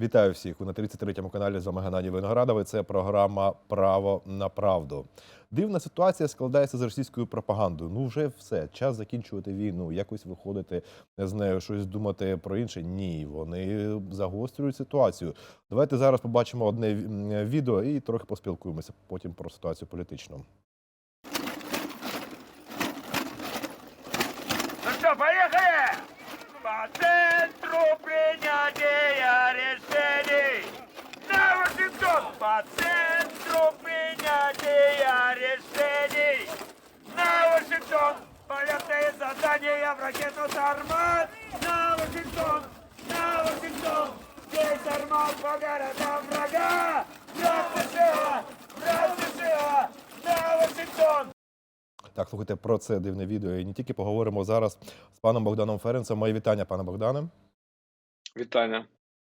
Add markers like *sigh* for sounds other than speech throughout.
Вітаю всіх. На 33-му каналі з вами Геннадій Виноградовий. Це програма Право на правду. Дивна ситуація складається з російською пропагандою. Ну вже все, час закінчувати війну, якось виходити з нею, щось думати про інше. Ні, вони загострюють ситуацію. Давайте зараз побачимо одне відео і трохи поспілкуємося потім про ситуацію політичну. Ну что, поехали! По центру принятия решений! На Вашингтон! По центру принятия решений! На Вашингтон! Полетные задания в ракету «Сармат»! На Вашингтон! На Вашингтон! Здесь «Сармат» по городам врага! Враг США! Враг США! На Вашингтон! Так, слухайте про це дивне відео. І не тільки поговоримо зараз з паном Богданом Ференцем. Мої вітання, пане Богдане. Вітання.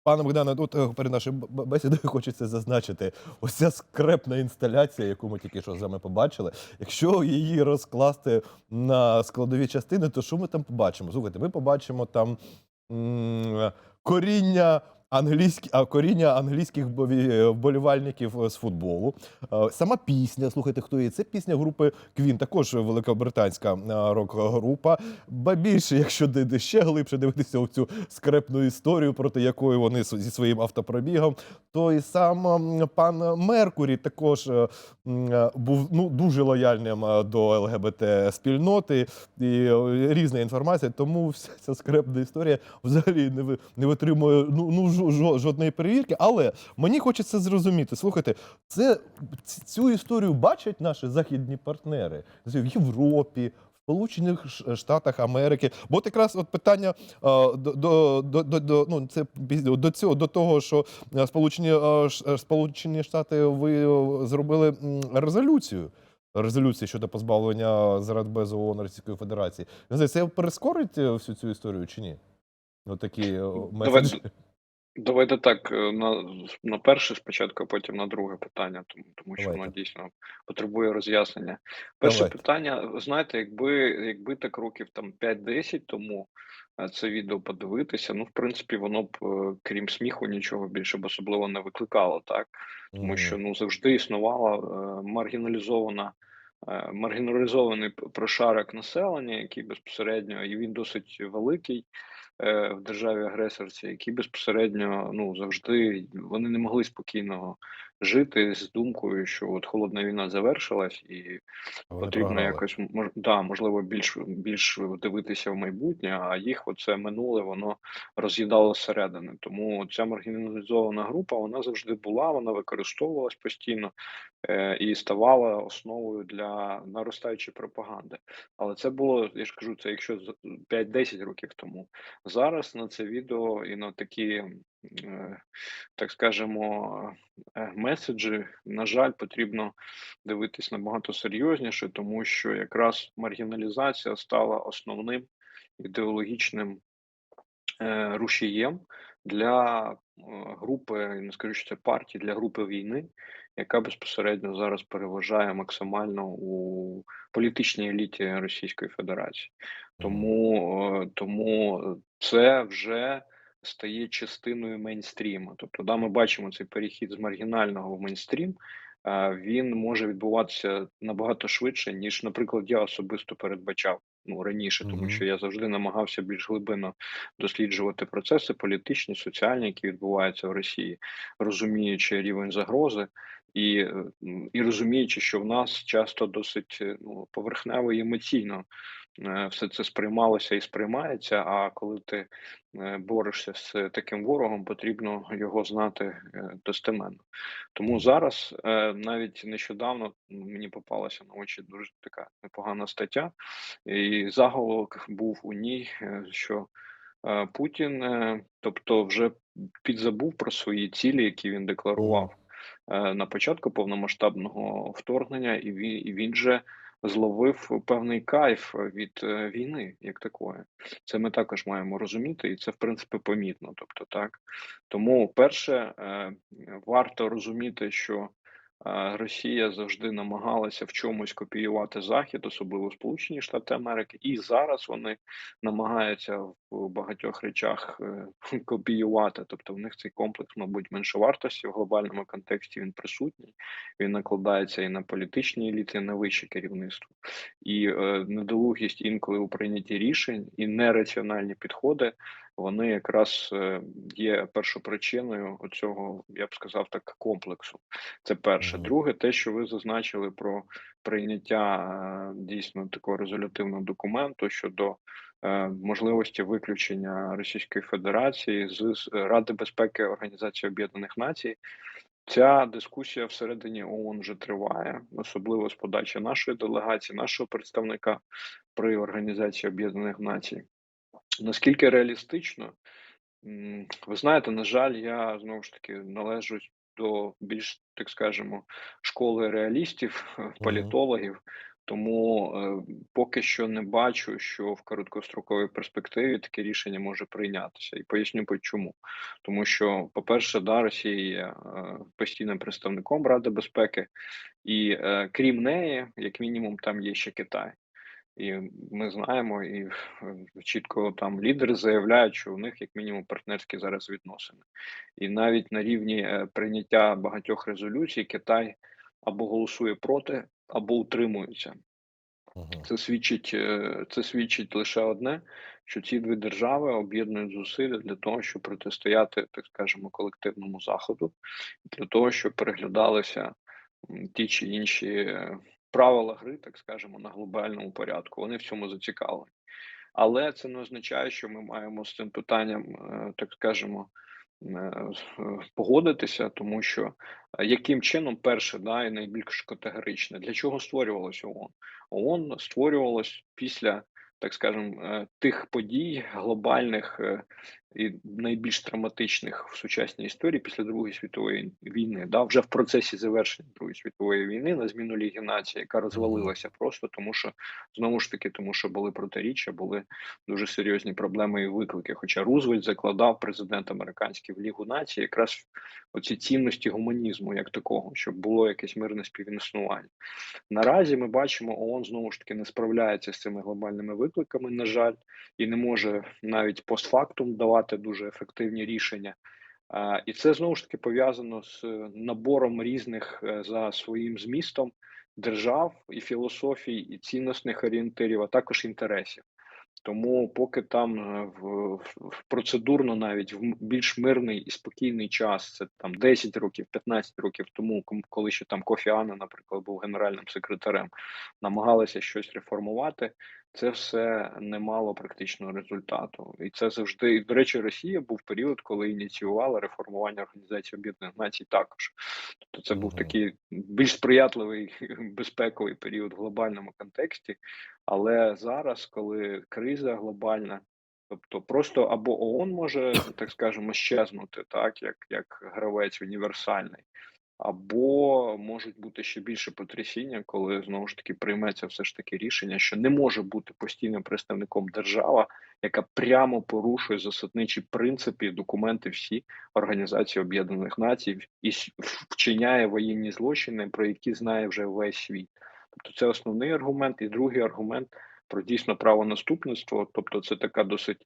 Пане Богдане, тут е, перед нашою бесідою хочеться зазначити, ось ця скрепна інсталяція, яку ми тільки що з вами побачили. Якщо її розкласти на складові частини, то що ми там побачимо? Слухайте, ми побачимо там коріння. Англійські, коріння англійських бові- вболівальників е, з футболу. Е, Сама пісня, слухайте, хто є? Це пісня групи Квін, також великобританська е, рок-група. Ба більше, якщо де, ще глибше дивитися у цю скрепну історію, проти якої вони зі своїм автопробігом, то і сам пан Меркурі також е, е, був ну дуже лояльним е, до ЛГБТ спільноти і е, різна інформація. Тому вся ця скрепна історія взагалі не ви- не витримує ну, ну жодної перевірки. Але мені хочеться зрозуміти. Слухайте, це цю історію бачать наші західні партнери в Європі. Сполучених Штатах Америки, бо от якраз от питання до, до, до, до, ну це до цього до того, що Сполучені Сполучені Штати ви е, зробили резолюцію. Резолюції щодо позбавлення з Радбезу ООН Російської Федерації. Це прискорить е, всю цю історію чи ні? Отакі е, меседжі. Давайте так, е, на, на перше спочатку, а потім на друге питання, тому, тому що воно Давайте. дійсно потребує роз'яснення. Перше Давайте. питання, знаєте, якби, якби так років там 5-10 тому е, це відео подивитися, ну, в принципі, воно б, е, крім сміху, нічого більше б особливо не викликало, так? тому що ну завжди існувала е, маргіналізована. е, Маргіналізований прошарок населення, який безпосередньо і він досить великий в державі агресорці, які безпосередньо ну завжди вони не могли спокійно жити з думкою, що от холодна війна завершилась, і Вони потрібно програли. якось мож, да, можливо, більш більш дивитися в майбутнє, а їх оце минуле воно роз'їдало зсередини. Тому ця маргіналізована група вона завжди була, вона використовувалась постійно е, і ставала основою для наростаючої пропаганди. Але це було, я ж кажу, це якщо з- 5-10 років тому. Зараз на це відео і на такі, так скажемо, е, меседжі, на жаль, потрібно дивитись набагато серйозніше, тому що якраз маргіналізація стала основним ідеологічним е, рушієм для е, групи, не скажу, що це партії, для групи війни, яка безпосередньо зараз переважає максимально у політичній еліті Російської Федерації. Тому, е, тому це вже стає частиною мейнстріму. Тобто, да, ми бачимо цей перехід з маргінального в мейнстрім. Він може відбуватися набагато швидше, ніж, наприклад, я особисто передбачав ну раніше, тому що я завжди намагався більш глибинно досліджувати процеси політичні, соціальні, які відбуваються в Росії, розуміючи рівень загрози. І, і розуміючи, що в нас часто досить ну, поверхнево і емоційно все це сприймалося і сприймається. А коли ти е, борешся з таким ворогом, потрібно його знати е, достеменно. Тому зараз е, навіть нещодавно мені попалася на очі дуже така непогана стаття, і заголовок був у ній, е, що е, Путін, е, тобто, вже підзабув про свої цілі, які він декларував е, на початку повномасштабного вторгнення, і він, і він же зловив певний кайф від е, війни, як такої. Це ми також маємо розуміти, і це в принципі помітно. Тобто, так тому, перше, е, варто розуміти, що Росія завжди намагалася в чомусь копіювати Захід, особливо Сполучені Штати Америки, і зараз вони намагаються в багатьох речах е, *laughs* копіювати. Тобто в них цей комплекс, мабуть, меншовартості в глобальному контексті він присутній. Він накладається і на політичні еліти, і на вище керівництво. І е, недолугість інколи у прийнятті рішень і нераціональні підходи. Вони якраз е, є першопричиною цього, я б сказав, так комплексу. Це перше. Друге, те, що ви зазначили про прийняття е, дійсно такого резолютивного документу щодо е, можливості виключення Російської Федерації з з Ради безпеки Організації Об'єднаних Націй. Ця дискусія всередині ООН вже триває, особливо з подачі нашої делегації, нашого представника при Організації Об'єднаних Націй. Наскільки реалістично, ви знаєте, на жаль, я знову ж таки належу до більш, так скажемо, школи реалістів, *laughs* політологів, тому е, поки що не бачу, що в короткостроковій перспективі таке рішення може прийнятися. І поясню по чому. Тому що, по-перше, да, Росія є е, постійним представником Ради безпеки, і е, крім неї, як мінімум, там є ще Китай. І ми знаємо, і чітко там лідери заявляють, що у них як мінімум партнерські зараз відносини. І навіть на рівні е, прийняття багатьох резолюцій Китай або голосує проти, або утримується. Це свідчить, е, це свідчить лише одне, що ці дві держави об'єднують зусилля для того, щоб протистояти, так скажемо, колективному заходу, для того, щоб переглядалися ті чи інші е, правила гри, так скажемо, на глобальному порядку. Вони в цьому зацікавлені. Але це не означає, що ми маємо з цим питанням, е, так скажемо, е, е, погодитися, тому що яким чином перше, да, і найбільш категоричне, для чого створювалося ООН? ООН створювалось після, так скажемо, тих подій глобальних і найбільш травматичних в сучасній історії після Другої світової війни, да, вже в процесі завершення Другої світової війни на зміну Ліги націй, яка розвалилася просто тому, що знову ж таки, тому що були протиріччя, були дуже серйозні проблеми і виклики. Хоча Рузвельт закладав президент американський в Лігу націй якраз оці цінності гуманізму, як такого, щоб було якесь мирне співіснування. Наразі ми бачимо, ООН знову ж таки не справляється з цими глобальними викликами, на жаль, і не може навіть постфактум давати дуже ефективні рішення. І це знову ж таки пов'язано з е, набором різних е, за своїм змістом держав і філософій, і цінностних орієнтирів, а також інтересів. Тому, поки там е, в, в- процедурно навіть в більш мирний і спокійний час, це там 10 років, 15 років тому, коли ще там Кофі Аннан, наприклад, був генеральним секретарем, намагалися щось реформувати. Це все не мало практичного результату, і це завжди і, до речі, Росія був період, коли ініціювала реформування Організації Об'єднаних Націй. Також тобто, це був такий більш сприятливий *laughs* безпековий період в глобальному контексті. Але зараз, коли криза глобальна, тобто просто або ООН може, так скажемо, щезнути, так як, як гравець універсальний, або можуть бути ще більше потрясіння, коли знову ж таки прийметься все ж таки рішення, що не може бути постійним представником держава, яка прямо порушує засадничі принципи і документи всі Організації Об'єднаних Націй і вчиняє воєнні злочини, про які знає вже весь світ. Тобто це основний аргумент, і другий аргумент про дійсно право наступництво. Тобто, це така досить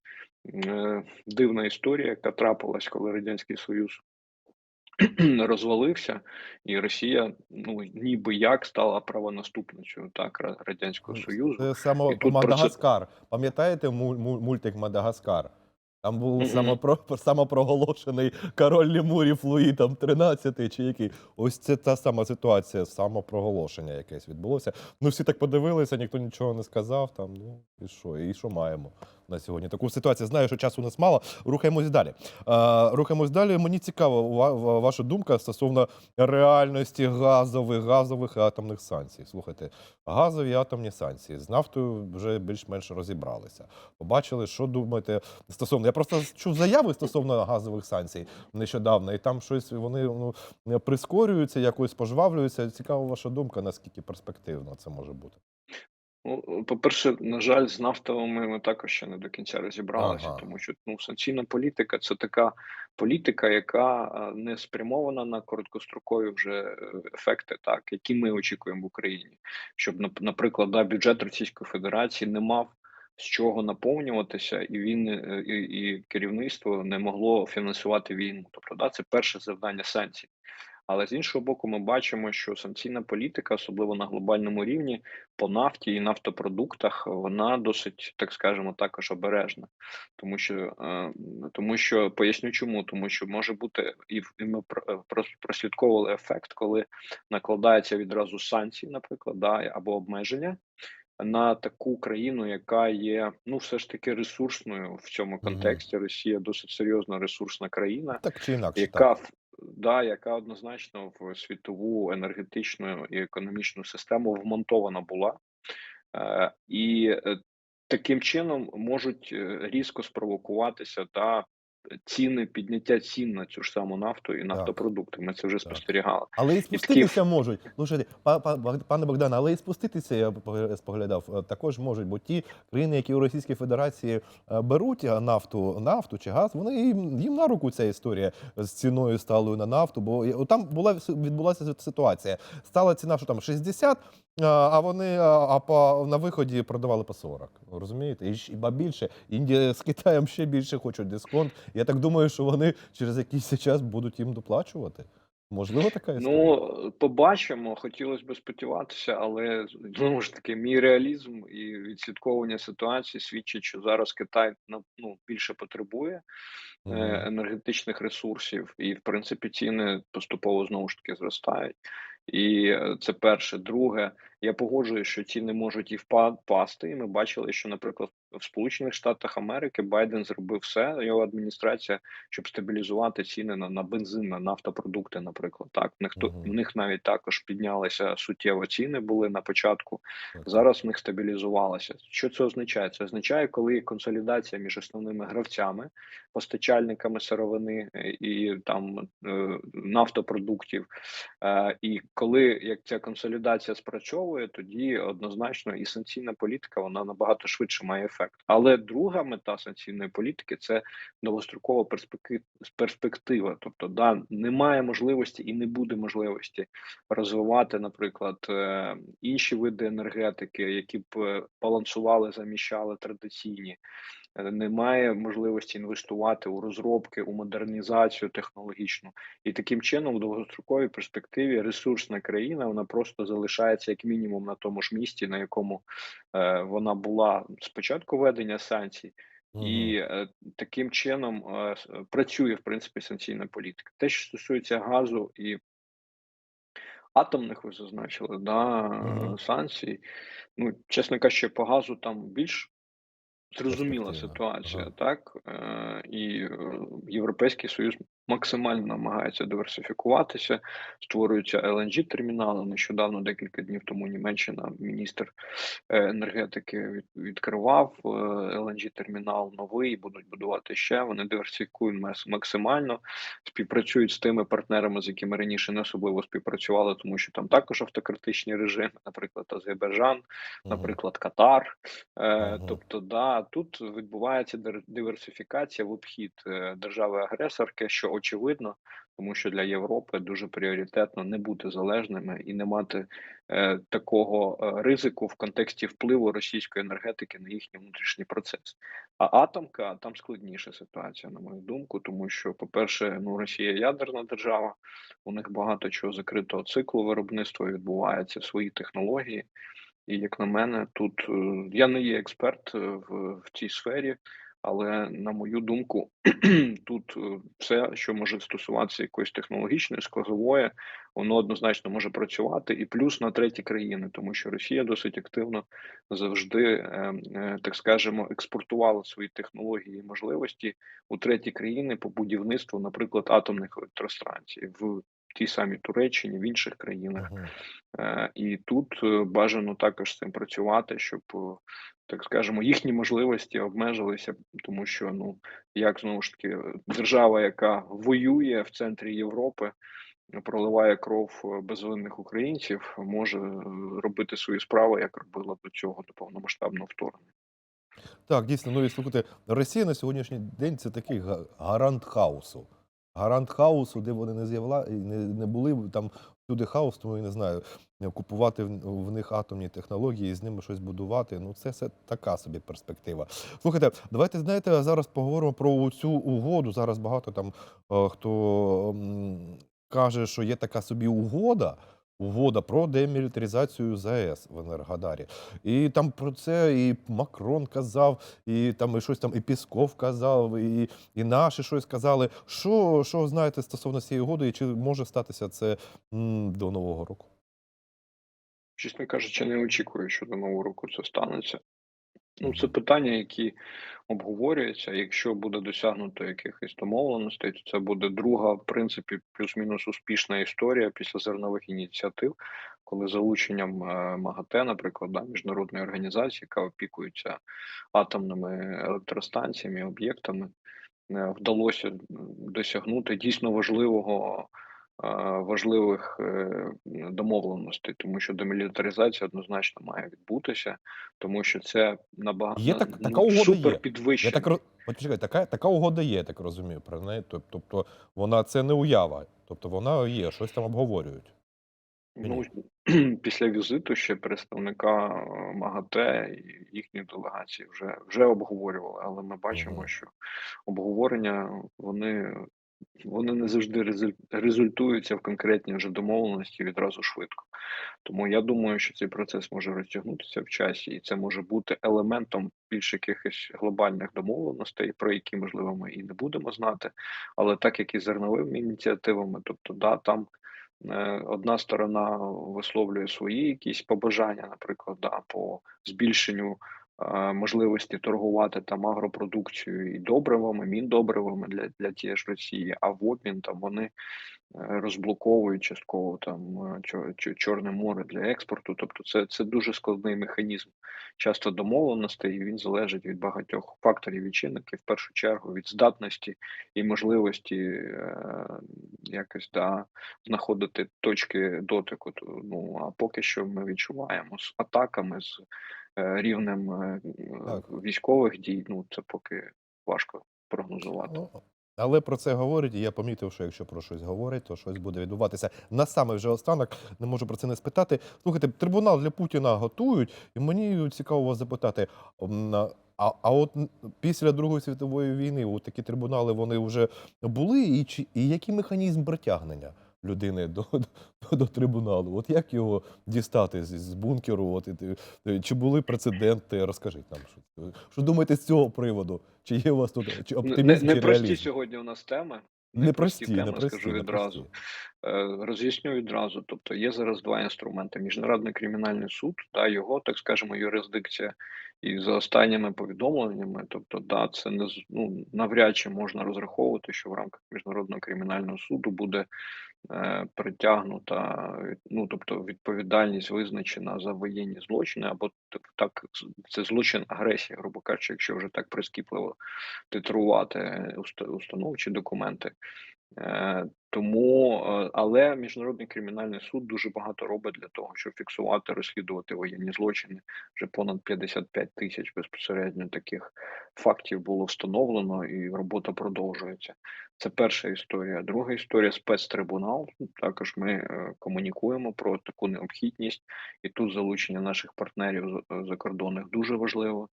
е, дивна історія, яка трапилась, коли радянський союз *clears throat* розвалився, і Росія, ну ніби як стала правонаступницею так Ра- радянського союзу. Це тут Мадагаскар. Пам'ятаєте муль- муль- мультик Мадагаскар? Там був Мгм. самопро, самопроголошений король лемурів Луї там 13 чи який. Ось це та сама ситуація, самопроголошення якесь відбулося. Ну всі так подивилися, ніхто нічого не сказав. Там ну і що, і що маємо на сьогодні? Таку ситуацію. Знаю, що часу у нас мало. Рухаємось далі. Рухаємось далі. Мені цікава ва- ва- ваша думка стосовно реальності газових, газових і атомних санкцій. Слухайте, газові атомні санкції з нафтою вже більш-менш розібралися. Побачили, що думаєте стосовно. Я просто чув заяви стосовно газових санкцій нещодавно, і там щось вони ну, прискорюються, якось пожвавлюються. Цікава ваша думка, наскільки перспективно це може бути. Ну, по-перше, на жаль, з нафтовими ми також ще не до кінця розібралися, Ага. тому що ну, санкційна політика це така політика, яка не спрямована на короткострокові вже е, ефекти, так які ми очікуємо в Україні, щоб нап- наприклад, да, бюджет Російської Федерації не мав з чого наповнюватися, і він е, і, і керівництво не могло фінансувати війну. Тобто, да, це перше завдання санкцій. Але з іншого боку, ми бачимо, що санкційна політика, особливо на глобальному рівні, по нафті і нафтопродуктах, вона досить, так скажемо, також обережна, тому що е, тому що поясню, чому тому, що може бути і, ми е, прослідковували ефект, коли накладається відразу санкції, наприклад, да, або обмеження. На таку країну, яка є ну все ж таки ресурсною в цьому контексті. Росія досить серйозна ресурсна країна, Так чи інакше, яка так. Да, яка однозначно в світову енергетичну і економічну систему вмонтована була, е, і е, таким чином можуть е, різко спровокуватися та ціни підняття цін на цю ж саму нафту і нафтопродукти. Ми це вже спостерігали. Але і спуститися можуть. Ну, що, ти, па- па- пане Богдане, але і спуститися, я пог- споглядав, е, також можуть, бо ті країни, які у Російській Федерації е, беруть е, нафту, нафту чи газ, вони їм, їм на руку ця історія з ціною сталою на нафту. Бо там була відбулася ситуація. Стала ціна, що там 60, а, вони а, по, на виході продавали по 40. Розумієте? І, і ба більше. Індія з Китаєм ще більше хочуть дисконт. Я так думаю, що вони через якийсь час будуть їм доплачувати. Можливо, така історія? Ну, побачимо, хотілося б сподіватися, але знову ж таки, мій реалізм і відслідковування ситуації свідчить, що зараз Китай ну, ну, більше потребує е, енергетичних ресурсів, і в принципі ціни поступово знову ж таки зростають. І е, це перше. Друге, я погоджуюсь, що ціни можуть і впа- впасти. І ми бачили, що, наприклад, в Сполучених Штатах Америки Байден зробив все, його адміністрація, щоб стабілізувати ціни на, на бензин, на нафтопродукти, наприклад. Так, в них Мгм. в них навіть також піднялися суттєво ціни були на початку. Так. Зараз в них стабілізувалося. Що це означає? Це означає, коли є консолідація між основними гравцями, постачальниками сировини е, і там е, нафтопродуктів. Е, І коли як ця консолідація спрацьовує, тоді однозначно і санкційна політика вона набагато швидше має ефект. Але друга мета санкційної політики це довгострокова перспектива. Тобто, да, немає можливості і не буде можливості розвивати, наприклад, е, інші види енергетики, які б е, балансували, заміщали традиційні. Немає можливості інвестувати у розробки, у модернізацію технологічну, і таким чином, в довгостроковій перспективі, ресурсна країна вона просто залишається як мінімум на тому ж місці, на якому е, вона була спочатку введення санкцій, і е, таким чином е, працює в принципі санкційна політика. Те, що стосується газу і атомних, ви зазначили, да, е, Мгм. санкцій. Ну, чесно кажучи, по газу там більш зрозуміла ситуація, так? Е, і Європейський Союз максимально намагається диверсифікуватися, створюються LNG термінали. Нещодавно, декілька днів тому, Німеччина, міністр е, енергетики відкривав е, LNG термінал новий, будуть будувати ще. Вони диверсифікують максимально, співпрацюють з тими партнерами, з якими раніше не особливо співпрацювали, тому що там також автократичні режими, наприклад, Азербайджан, наприклад, Катар. Е, Тобто, да, тут відбувається диверсифікація в обхід держави-агресорки, що очевидно, тому що для Європи дуже пріоритетно не бути залежними і не мати е, такого е, ризику в контексті впливу російської енергетики на їхній внутрішній процес. А атомка там складніша ситуація, на мою думку, тому що, по-перше, ну Росія ядерна держава, у них багато чого закритого циклу виробництва відбувається, свої технології. І як на мене, тут е, я не є експерт е, в, в цій сфері, але на мою думку, *clears throat* тут е, все, що може стосуватися якоїсь технологічної складової, воно однозначно може працювати, і плюс на треті країни, тому що Росія досить активно завжди, е, е, так скажемо, експортувала свої технології і можливості у треті країни по будівництву, наприклад, атомних електростанцій. В тій самій Туреччині, в інших країнах. Мгм. Е, І тут е, бажано також з цим працювати, щоб, е, так скажемо, їхні можливості обмежилися, тому що ну як знову ж таки держава, яка воює в центрі Європи, проливає кров безвинних українців, може робити свої справи, як робила до цього до повномасштабного вторгнення. Так, дійсно, ну і слухайте, Росія на сьогоднішній день це такий гарант хаосу. Гарант хаосу, де вони не з'явила не, не були там всюди хаос, тому я не знаю, купувати в, них атомні технології і з ними щось будувати. Ну, це все така собі перспектива. Слухайте, давайте знаєте, зараз поговоримо про цю угоду. Зараз багато там е, хто каже, що є така собі угода. Угода про демілітаризацію ЗАЕС в Енергодарі. І там про це і Макрон казав, і там і щось там і Пісков казав, і, і наші щось казали. Що, що знаєте стосовно цієї угоди, і чи може статися це м, до Нового року? Чесно кажучи, не очікую, що до нового року це станеться. Ну, це питання, які обговорюються. Якщо буде досягнуто якихось домовленостей, то це буде друга, в принципі, плюс-мінус успішна історія після зернових ініціатив, коли залученням е, МАГАТЕ, наприклад, да, міжнародної організації, яка опікується атомними електростанціями, об'єктами, е, вдалося досягнути дійсно важливого. Важливих е, домовленостей, тому що демілітаризація однозначно має відбутися, тому що це набагато Є так- така угода супер підвищення. Я так почекай, така, така угода є, я так розумію. Про неї. Тобто вона це не уява. Тобто вона є, щось там обговорюють. Ну, *clears throat* після візиту ще представника е, МАГАТЕ і їхньої делегації вже, вже обговорювали, але ми бачимо, що обговорення вони, вони не завжди резуль- результуються в конкретні вже домовленості відразу швидко. Тому я думаю, що цей процес може розтягнутися в часі, і це може бути елементом більш якихось глобальних домовленостей, про які можливо ми і не будемо знати. Але так як і зерновими ініціативами, тобто, да, там е, одна сторона висловлює свої якісь побажання, наприклад, да, по збільшенню можливості торгувати там агропродукцією і добривами, міндобривами для, для тієї ж Росії, а в обмін там вони е, розблоковують частково там е, Чо- Чо- Чорне море для експорту. Тобто, це, це дуже складний механізм часто домовленостей, і він залежить від багатьох факторів і чинників, в першу чергу від здатності і можливості е, якось да, знаходити точки дотику. Ну а поки що ми відчуваємо з атаками, з рівнем е, Так. військових дій. Ну це поки важко прогнозувати. Але про це говорять, і я помітив, що якщо про щось говорять, то щось буде відбуватися. На саме вже останок не можу про це не спитати. Слухайте, трибунал для Путіна готують, і мені цікаво вас запитати. А, а от після Другої світової війни от такі трибунали вони вже були, і, чи, і який механізм притягнення людини до, до, до трибуналу? От як його дістати з, з бункеру? От, і чи були прецеденти? Розкажіть нам, що, що думаєте з цього приводу? Чи є у вас тут чи Не, оптимізм, не чи прості сьогодні у нас теми. Непрості, теми, непрості, скажу відразу. непрості. Е, Роз'ясню відразу. Тобто є зараз два інструменти: міжнародний кримінальний суд та його, так скажемо, юрисдикція. І за останніми повідомленнями, тобто, да, це не ну, навряд чи можна розраховувати, що в рамках міжнародного кримінального суду буде е, притягнута, е, ну тобто відповідальність визначена за воєнні злочини, або так, так це злочин агресії, грубо кажучи, якщо вже так прискіпливо титрувати установчі документи. Е, Тому, е, але міжнародний кримінальний суд дуже багато робить для того, щоб фіксувати, розслідувати воєнні злочини. Вже понад 55 тисяч безпосередньо таких фактів було встановлено, і робота продовжується. Це перша історія. Друга історія спецтрибунал. Також ми е, комунікуємо про таку необхідність, і тут залучення наших партнерів з- закордонних дуже важливо.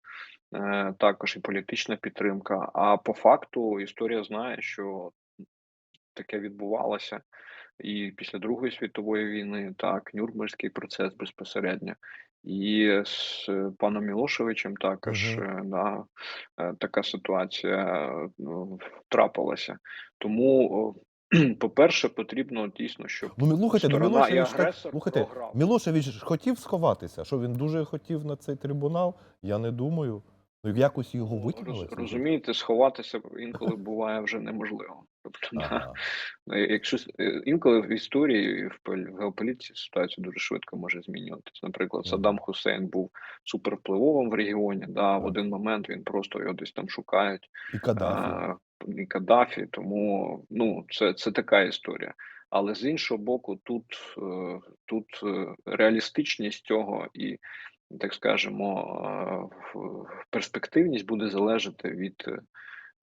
Е, Також і політична підтримка. А по факту історія знає, що таке відбувалося і після Другої світової війни, так, Нюрнберзький процес безпосередньо. І з е, паном Мілошевичем також Мгм. е, да, е, така ситуація ну, трапилася. Тому, *clears throat* по-перше, потрібно дійсно, щоб Ну, слухайте, ну, сторона і Мілошевич, так, агресор слухайте, програв. Мілошевич хотів сховатися. Що він дуже хотів на цей трибунал? Я не думаю. Ну, якось його Ну, витягнули. розумієте, сховатися інколи буває вже неможливо. Тобто, Ага. Ну, Якщо с- е, інколи в історії і в пол- в геополітиці ситуація дуже швидко може змінюватися. Наприклад, Мгм. Саддам Хусейн був супервпливовим в регіоні. Да, в Так. один момент він просто його десь там шукають. І Каддафі. А, і Каддафі, тому ну це, це така історія. Але з іншого боку, тут, е, тут е, реалістичність цього і, так скажемо, е, в- перспективність буде залежати від, е,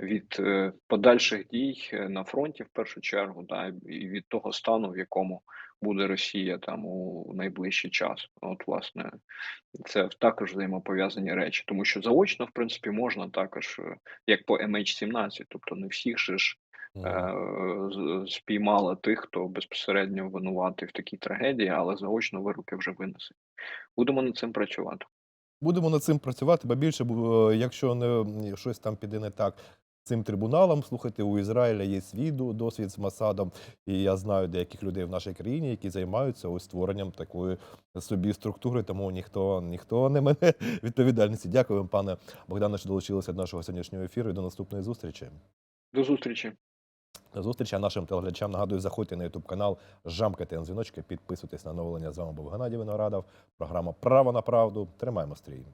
від е, подальших дій е, на фронті в першу чергу, да, і від того стану, в якому буде Росія там у найближчий час. От, власне, це також взаємопов'язані речі, тому що заочно, в принципі, можна також, е, як по MH17, тобто не всіх же ж спіймали тих, хто безпосередньо винуватий в такій трагедії, але заочно вироки вже винесені. Будемо над цим працювати. Будемо над цим працювати, бо більше, якщо не щось там піде не так цим трибуналом, слухайте, у Ізраїля є свій досвід з Масадом, і я знаю деяких людей в нашій країні, які займаються ось створенням такої собі структури, тому ніхто ніхто не мене *laughs* відповідальності. Дякую вам, пане Богдане, що долучилися до нашого сьогоднішнього ефіру і до наступної зустрічі. До зустрічі. До зустрічі а нашим телеглядачам. Нагадую, заходьте на YouTube канал, жамкайте на дзвіночки, підписуйтесь на оновлення. З вами був Геннадій Виноградов. Програма Право на правду. Тримаємо стрій.